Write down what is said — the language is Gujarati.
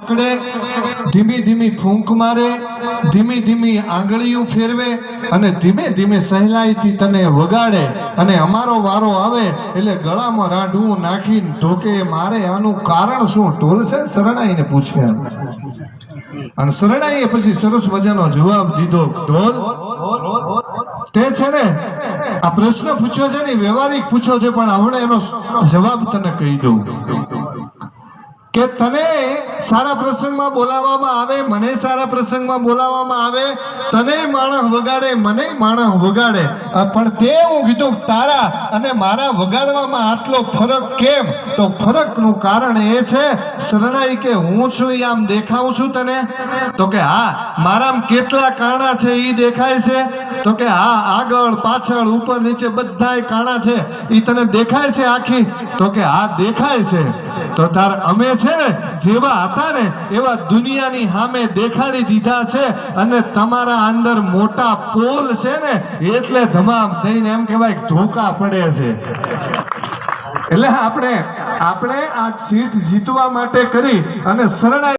પકડે. ધીમી ધીમી ફૂંક મારે, ધીમી ધીમી આંગળીઓ ફેરવે અને ધીમે ધીમે સહેલાઈથી તને વગાડે અને અમારો વારો આવે એટલે ગળામાં રાઢવું નાખીને ઢોકે મારે. આનું કારણ શું? ઢોલ શરણાઈને પૂછે અને શરણાઈએ પછી સરસ મજાનો જવાબ દીધો, ઢોલ. તે છે ને, આ પ્રશ્ન પૂછ્યો છે ને, વ્યવહારિક પૂછ્યો છે, પણ હમણાં એનો જવાબ તને કહી દઉં. કે તને સારા પ્રસંગમાં બોલાવવામાં આવે, મને સારા પ્રસંગમાં બોલાવવામાં આવે, તને માણસ વગાડે, મને માણસ વગાડે. પણ તે હું કીધું, તારા અને મારા વગાડવામાં આટલો ફરક કેમ? તો ફરકનું કારણ એ છે, શરણાઈ કે હું છું એ આમ દેખાઉં છું તને? તો કે, હા, મારામાં કેટલા કાણા છે એ દેખાય છે. તો કે હા, આગળ, પાછળ, ઉપર, નીચે બધાય કાણા છે. એ તને દેખાય છે આખી? તો કે હા, દેખાય છે. તો તાર અમે છે ને, જેવા હતા ને, એવા દુનિયાની સામે દેખાડી દીધા છે અને તમારા અંદર મોટા પોલ છે ને, એટલે ધમામ થઈને એમ કહેવાય ધોકા પડે છે. એટલે આપણે આપણે આ સીટ જીતવા માટે કરી અને શરણાઈ